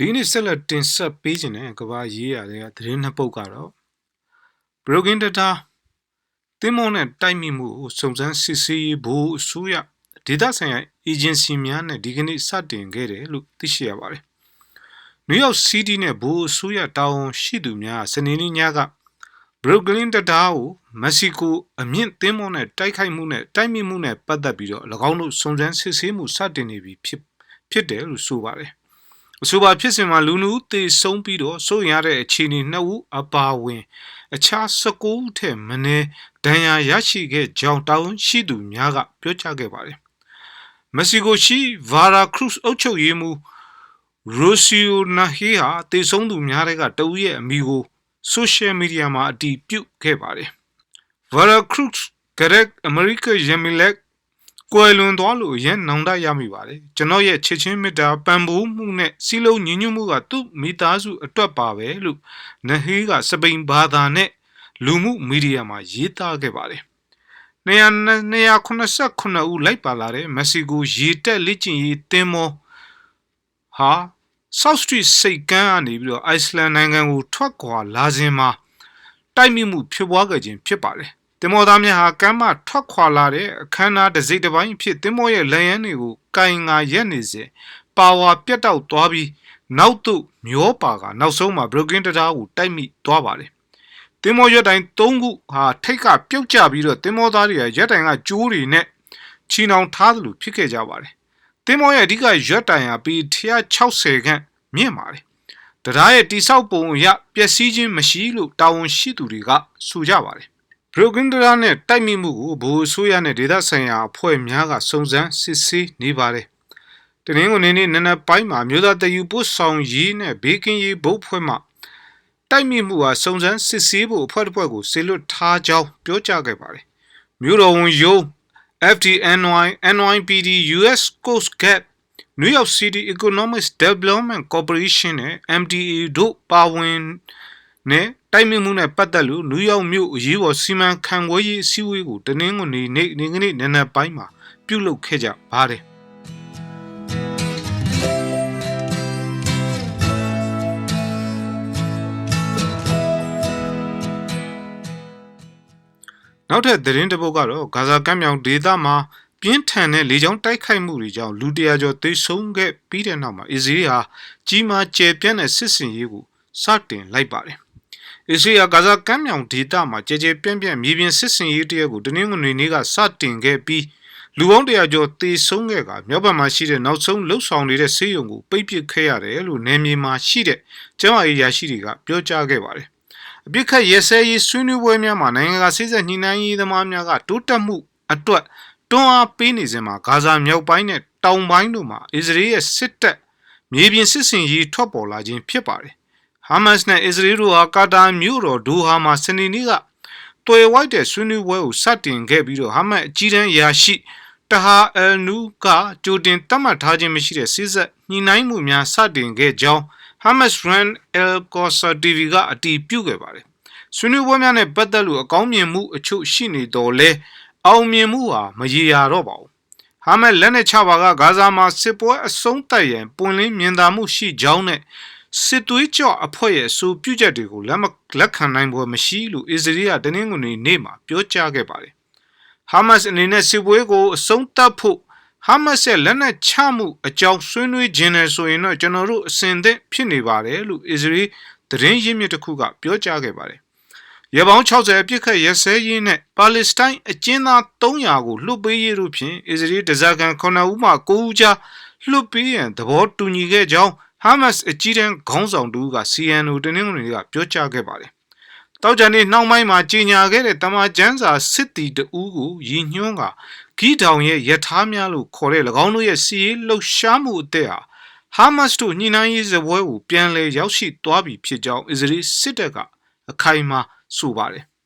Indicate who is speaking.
Speaker 1: ဒီနေ့ဆက်လက်တင်ဆက်ပေးခြင်းတဲ့ကဘာရေးရတဲ့သတင်းနှစ်ပုဒ်ကတော့ Broken Data တင်းမုံနဲ့တိုက်မိမှုကိုစုံစမ်းစစ်ဆေးရေးဘိုးအစိုးရဒေသဆိုင်ရာ agency များနဲ့ဒီကနေ့စတင်ခဲ့တယ်လို့သိရှိရပါတယ်။ New York City နဲ့ဘိုးအစိုးရတာဝန်ရှိသူများစနေနေ့ညက Brooklyn တံတားကိုမက္ကဆီကိုအမြင့်သင်းမုံနဲ့တိုက်ခိုက်မှုနဲ့တိုက်မိမှုနဲ့ပတ်သက်ပြီးတော့၎င်းတို့စုံစမ်းစစ်ဆေးမှုစတင်နေပြီဖြစ်ဖြစ်တယ်လို့ဆိုပါတယ်။ အဆိုပါဖြစ်စဉ်မှာလူနှူသေဆုံးပြီးတော့စိုးရတဲ့အခြေအနေနှစ်ဦးအပါဝင် အခြား19ဦးထက်မနည်းဒဏ်ရာရရှိခဲ့ကြောင်းတာဝန်ရှိသူများကပြောကြားခဲ့ပါတယ်။မက္ကဆီကိုရှိဗာရာခရုစ်အုပ်ချုပ်ရေးမှူးရိုစီယိုနာဟီဟာတေဆုံးသူများတဲ့ကတဦးရဲ့အမိကိုဆိုရှယ်မီဒီယာမှာအတည်ပြုခဲ့ပါတယ်။ Veracruz Greg America Yamilek ကွယ်လွန်သွားလို့ရန်နောင်တရမိပါတယ်ကျွန်တော်ရဲ့ချစ်ချင်းမေတ္တာပံပိုးမှုနဲ့စီလုံးညီညွတ်မှုကသူ့မိသားစုအတွက်ပါပဲလို့နဟေးကစပိန်ဘာသာနဲ့လူမှုမီဒီယာမှာရေးသားခဲ့ပါတယ်289ဦးလိုက်ပါလာတဲ့မက္ကဆီကိုရေတက်လက်ကျင်ရေးတင်းမောဟာ South Street စိတ်ကမ်းကနေပြီးတော့ Iceland နိုင်ငံကိုထွက်ခွာလာခြင်းမှာတိုက်မိမှုဖြစ်ပွားခဲ့ခြင်းဖြစ်ပါတယ် တင်မောသားများဟာကမ်းမထွက်ခွာလာတဲ့အခမ်းအနားတစ်စိတ်တစ်ပိုင်းဖြစ်တင်မောရဲ့လက်ရန်တွေကိုကင်ငါရက်နေစဉ်ပါဝါပြတ်တောက်သွားပြီးနောက်သို့မျောပါကနောက်ဆုံးမှာဘရိုကင်တတားကိုတိုက်မိသွားပါတယ်တင်မောရက်တိုင်း၃ခုဟာထိတ်ကပြုတ်ကျပြီးတော့တင်မောသားတွေကရက်တိုင်ကကျိုးတွေနဲ့ချီနှောင်ထားသလိုဖြစ်ခဲ့ကြပါတယ်တင်မောရဲ့အဓိကရက်တိုင်ဟာပြီး160ခန့်မြင့်ပါတယ်တရားရဲ့တိဆောက်ပုံအရပျက်စီးခြင်းမရှိလို့တာဝန်ရှိသူတွေကဆိုကြပါတယ်ဘ ရိုဂင်ဒရာနဲ့တိုက်မိမှုကိုဘိုးအစိုးရနဲ့ဒေသဆိုင်ရာအဖွဲ့များကစုံစမ်းစစ်ဆေးနေပါတယ်။တနင်္ဂနွေနေ့နနက်ပိုင်းမှာမြို့သားတယူပို့ဆောင်ရေးနဲ့ဘေးကင်းရေးဘုတ်ဖွဲ့မှတိုက်မိမှုဟာစုံစမ်းစစ်ဆေးဖို့အဖွဲ့တစ်ဖွဲ့ကိုဆေလွတ်ထားကြောင်းပြောကြားခဲ့ပါတယ်။မြို့တော်ဝန်ယုံ FDNY NYPD US Coast Guard New York City Economic Development Corporation နဲ့ MTA တို့ပါဝင် နဲ့တိုက်မြင့်မှုနဲ့ပတ်သက်လို့နယူးယောက်မြို့အရေးပေါ်စီမံခန့်ခွဲရေးအစည်းအဝေးကိုတနင်္ဂနွေနေ့နေ့ကနေ့နံနက်ပိုင်းမှာပြုလုပ်ခဲ့ကြပါတယ်နောက်ထပ်သတင်းတစ်ပုဒ်ကတော့ဂါဇာကမ်းမြောင်ဒေသမှာပြင်းထန်တဲ့လေကြောင်းတိုက်ခိုက်မှုတွေကြောင့်လူတရာကျော်သေဆုံးခဲ့ပြီးတဲ့နောက်မှာအစ္စရေးဟာကြီးမားကျယ်ပြန့်တဲ့စစ်စင်ရေးကိုစတင်လိုက်ပါတယ် အစ္စရေးကဂါဇာကမ်းမြောင်ဒေသမှာကြဲကြဲပြန့်ပြန့်မြေပြင်စစ်စင်ရေးတရက်ကိုတနင်္ဂနွေနေ့ကစတင်ခဲ့ပြီးလူပေါင်းတရာကျော်တေဆုံးခဲ့ကမြောက်ဘက်မှာရှိတဲ့နောက်ဆုံးလှုပ်ဆောင်နေတဲ့ဆေးရုံကိုပိတ်ပစ်ခဲ့ရတယ်လို့နယ်မြေမှာရှိတဲ့ကျန်းမာရေးရာရှိတွေကပြောကြားခဲ့ပါတယ်။အပြစ်ခတ်ရဲစဲရေးဆွေးနွေးပွဲများမှာနိုင်ငံကစိစက်ညှိနှိုင်းရေးသမားများကတိုးတက်မှုအတွက်တွန်းအားပေးနေစဉ်မှာဂါဇာမြောက်ပိုင်းနဲ့တောင်ပိုင်းတို့မှာအစ္စရေးရဲ့စစ်တပ်မြေပြင်စစ်စင်ရေးထွက်ပေါ်လာခြင်းဖြစ်ပါတယ် ဟာမတ်စ်နဲ့အစ္စရေးတို့ဟာကာတာမြို့တော်ဒိုဟာမှာစနေနေ့ကတွေ့ဝိုက်တဲ့ဆွေးနွေးပွဲကိုစတင်ခဲ့ပြီးတော့ဟာမတ်အကြီးတန်းရာရှိတဟာအယ်နူကကြိုတင်တတ်မှတ်ထားခြင်းမရှိတဲ့စစ်ဆက်ညှိနှိုင်းမှုများစတင်ခဲ့ကြောင်း Hamas Rand El Qasser TV ကအတည်ပြုခဲ့ပါတယ်။ဆွေးနွေးပွဲများနဲ့ပတ်သက်လို့အကောင်းမြင်မှုအချို့ရှိနေတော့လဲအောင်မြင်မှုဟာမရေရာတော့ပါဘူး။ဟာမတ်လက်နဲ့ချပါကဂါဇာမှာစစ်ပွဲအဆုံးသတ်ရန်ပွင့်လင်းမြင်သာမှုရှိကြောင်းနဲ့ စစ်သွေးကြောအဖွဲ့ရဲ့အဆိုပြုချက်တွေကိုလက်မလက်ခံနိုင်ပွဲမရှိလို့အစ္စရေးကတနင်္ဂနွေနေ့မှာပြောကြားခဲ့ပါတယ်။ဟာမတ်စ်အနေနဲ့စစ်ပွဲကိုအဆုံးသတ်ဖို့ဟာမတ်စ်ရဲ့လက်နက်ချမှုအကြောင်းဆွေးနွေးခြင်းနဲ့ဆိုရင်တော့ကျွန်တော်တို့အစဉ်သင့်ဖြစ်နေပါတယ်လို့အစ္စရေးသတင်းရင်းမြစ်တစ်ခုကပြောကြားခဲ့ပါတယ်။ရပောင်း60အပြစ်ခတ်ရစဲရေးနဲ့ပါလက်စတိုင်းအကျဉ်းသား300ကိုလွှတ်ပေးရေးတို့ဖြင့်အစ္စရေးတစားကန်9ဦးမှ9ဦးကြားလွှတ်ပေးရန်သဘောတူညီခဲ့ကြောင်း ဟာမတ်စ်အကြီးတန်းခေါင်းဆောင်တူက CNO တနင်္ဂနွေနေ့ကပြောကြားခဲ့ပါတယ်။တောက်ကြနေနှောင်းပိုင်းမှာကြီးညာခဲ့တဲ့တမန်ကျန်းစာစစ်တီတူကိုရည်ညွှန်းကဂီတောင်ရဲ့ယထာများလို့ခေါ်တဲ့၎င်းတို့ရဲ့စီးရေးလှုပ်ရှားမှုအသစ်ဟာဟာမတ်စ်တို့ညှိနှိုင်းရေးစပွဲကိုပြန်လည်ရောက်ရှိသွားပြီဖြစ်ကြောင်းအစ္စရေးစစ်တပ်ကအခိုင်အမာဆိုပါတယ်။